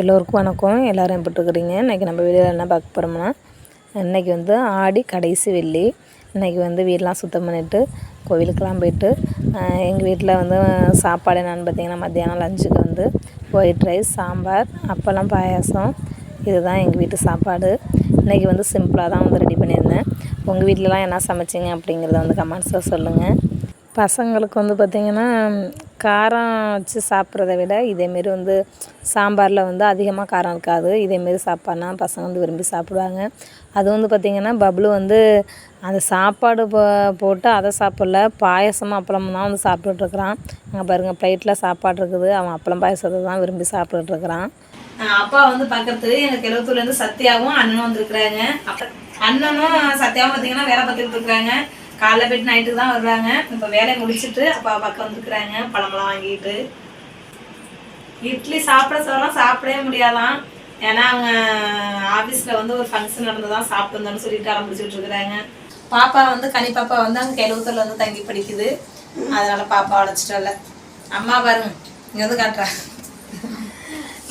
எல்லோருக்கும் வணக்கம். எல்லோரும் எப்படிருக்குறீங்க இன்றைக்கி நம்ம வீடியோவில் என்ன பார்க்க போகிறோம்னா இன்றைக்கி வந்து ஆடி கடைசி வெள்ளி. இன்றைக்கி வந்து வீடெலாம் சுத்தம் பண்ணிவிட்டு கோவிலுக்கெலாம் போயிட்டு எங்கள் வீட்டில் வந்து சாப்பாடு என்னென்னு பார்த்தீங்கன்னா மத்தியானம் லஞ்சுக்கு வந்து ஒயிட் ரைஸ் சாம்பார் அப்பளம் பாயாசம். இதுதான் எங்கள் வீட்டு சாப்பாடு. இன்றைக்கி வந்து சிம்பிளாக தான் வந்து ரெடி பண்ணியிருந்தேன். உங்கள் வீட்டிலலாம் என்ன சமைச்சிங்க அப்படிங்கிறத வந்து கமெண்ட்ஸில் சொல்லுங்கள் பசங்களுக்கு வந்து பார்த்திங்கன்னா காரம் வச்சு சாப்பிட்றத விட இதேமாரி வந்து சாம்பாரில் வந்து அதிகமாக காரம் இருக்காது. இதேமாரி சாப்பாடுனா பசங்க வந்து விரும்பி சாப்பிடுவாங்க. அது வந்து பார்த்திங்கன்னா பப்ளு வந்து அந்த சாப்பாடு போ போட்டு அதை சாப்பிட்ல பாயசமும் அப்பளமும் தான் வந்து சாப்பிட்டுட்ருக்குறான். அங்கே பாருங்கள் ப்ளேட்டில் சாப்பாடு இருக்குது. அவன் அப்பளம் பாயசத்தை தான் விரும்பி சாப்பிட்டுட்ருக்குறான். அப்பா வந்து பார்க்குறதுக்கு எனக்கு எழுபத்தூர்லேருந்து சத்யாவும் அண்ணனும் வந்துருக்குறாங்க. அப்போ அண்ணனும் சத்யாவும் பார்த்தீங்கன்னா வேலை பார்த்துக்கிட்டு இருக்கிறாங்க. காலைல போயிட்டு நைட்டுக்கு தான் வருவாங்க. இப்போ வேலையை முடிச்சுட்டு அப்பா பக்கம் வந்துருக்குறாங்க பழமெல்லாம் வாங்கிட்டு. இட்லி சாப்பிட சொல்லலாம் சாப்பிடவே முடியாதான். ஏன்னா அவங்க ஆஃபீஸில் வந்து ஒரு ஃபங்க்ஷன் நடந்ததான் சாப்பிட்டு வந்தோம்னு சொல்லிட்டு ஆரம்பிச்சுட்டு இருக்கிறாங்க. பாப்பா வந்து கனி பாப்பா வந்து அங்கே கெழுவத்தில் வந்து தங்கி படிக்குது. அதனால பாப்பா அழைச்சிட்டல அம்மா பாருங்க இங்கே வந்து காட்டுறேன்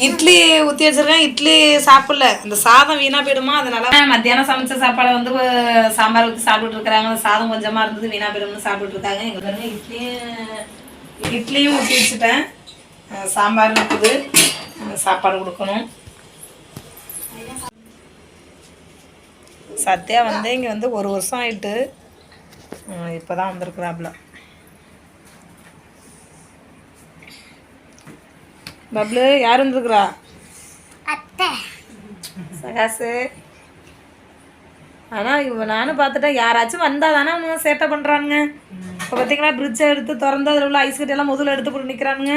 இட்லி ஊற்றி வச்சிருக்கேன். இட்லி சாப்பிடல. இந்த சாதம் வீணா போயிடுமா? அதனால மத்தியானம் சமைச்ச சாப்பாடை வந்து சாம்பார் ஊற்றி சாப்பிட்டு இருக்கிறாங்க. அந்த சாதம் கொஞ்சமாக இருந்தது வீணா போயிடும்னு சாப்பிட்டு இருக்காங்க. எங்க பாருங்க இட்லியும் இட்லியும் ஊற்றி வச்சுட்டேன். சாம்பார் இருக்குது. சாப்பாடு கொடுக்கணும். சத்யா வந்து இங்கே வந்து ஒரு வருஷம் ஆயிட்டு இப்போ தான் வந்திருக்குறாப்புல. பப்ளு யார் வந்துருக்குறா? அத்தை. சகாசு. ஆனால் இவ நானும் பார்த்துட்டேன். யாராச்சும் வந்தால் தானே அவங்க சேட்டை பண்ணுறானுங்க இப்போ பார்த்தீங்களா பிரிட்ஜை எடுத்து திறந்து அதில் உள்ள ஐஸ் கட்டி எல்லாம் முதல்ல எடுத்து போட்டு நிற்கிறானுங்க